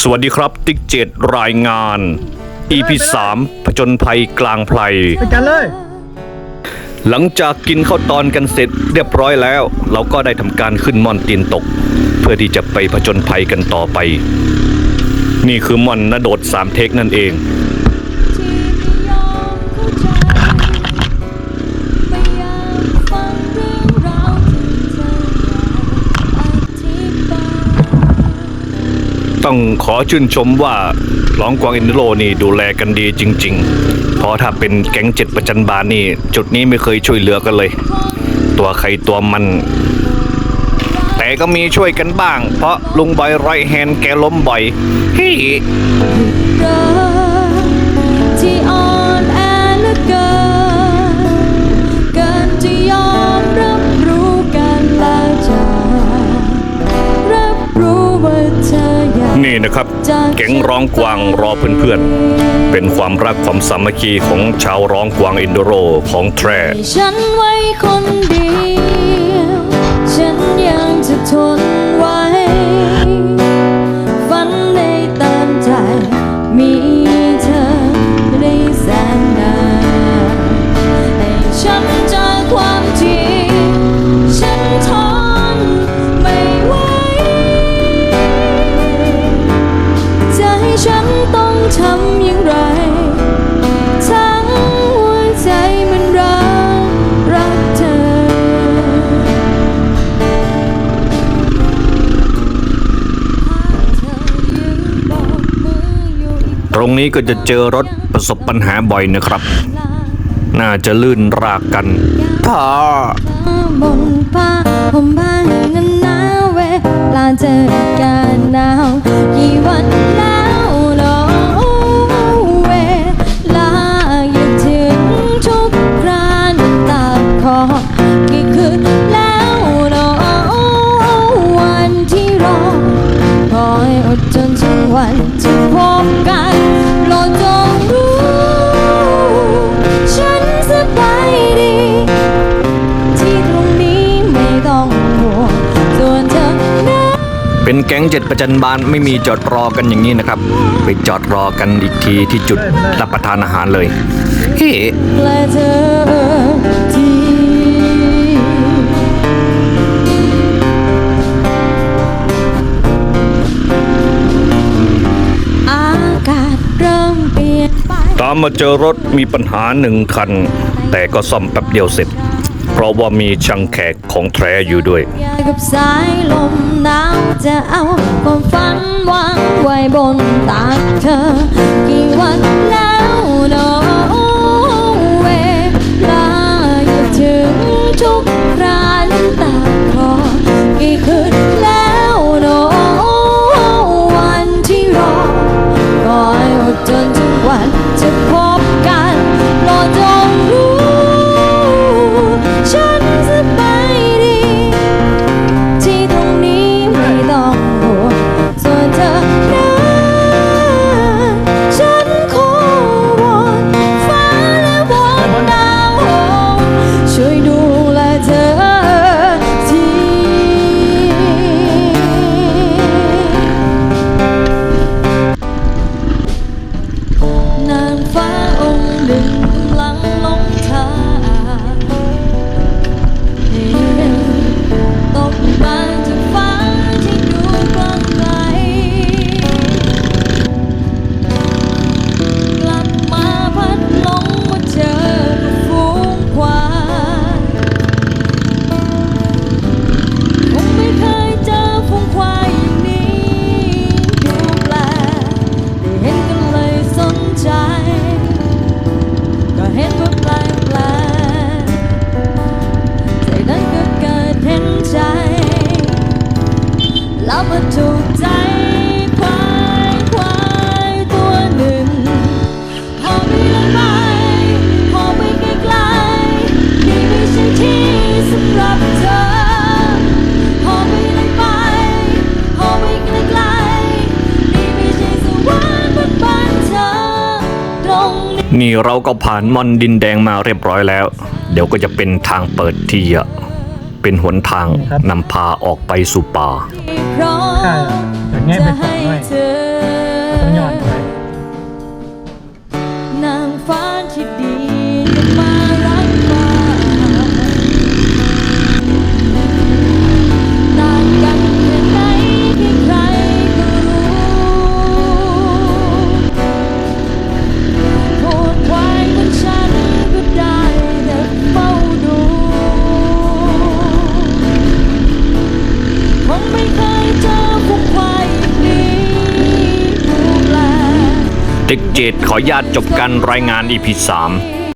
สวัสดีครับติ๊กเจ็ดรายงาน EP 3ผจญภัยกลางไพรไปกันเลย หลังจากกินข้าวตอนกันเสร็จเรียบร้อยแล้ว เราก็ได้ทำการขึ้นม่อนตีนตก เพื่อที่จะไปผจญภัยกันต่อไป นี่คือม่อนนโดดสามเทคนั่นเอง ต้องขอชื่นชมว่าร้องกวางอินโดนี่ดูแลกันดีจริง ๆ เพราะถ้าเป็นแก๊งเจ็ดประจันบานนี่ จุดนี้ไม่เคยช่วยเหลือกันเลย ตัวใครตัวมัน แต่ก็มีช่วยกันบ้าง เพราะลุงบอยไรแฮนแกล้มบ่อยเฮ้ นี่นะครับแก๊งร้องกวางรอเพื่อนๆ เป็นความรักความสามัคคีของชาวร้องกวางอินโดโรของแทรให้ฉันไว้คนเดียว ฉันยังจะทนไว้ รงนี้ก็จะเจอรถประสบปัญหาบ่อยนะครับ น่าจะลื่นรากกันพ่อ เป็นแก๊งเจ็ดประจันบานไม่มีจอดรอกันอย่างนี้นะครับ ไปจอดรอกันอีกทีที่จุดรับประทานอาหารเลยเฮ้และเธอที่อากาศเริ่มเปลี่ยนไปตามมาเจอรถมีปัญหาหนึ่งคัน แต่ก็ซ่อมแป๊บเดียวเสร็จ เพราะว่ามีช่างแขกของแทรอยู่ด้วย กับสายลมหนาวจะเอาความฝันวางไว้บนตากเธอ กี่วันแล้วเนาะเวลาอย่ถึงทุก นี่เราก็ผ่านม่อนดินแดงมาเรียบร้อยแล้ว เดี๋ยวก็จะเป็นทางเปิดที่เป็นหนทางนำพาออกไปสู่ป่าใช่ย่างเงี้ยเปต่าด้วยต้องย้อนไป เด็กเจดขอญาตจบการรายงานอีพีสาม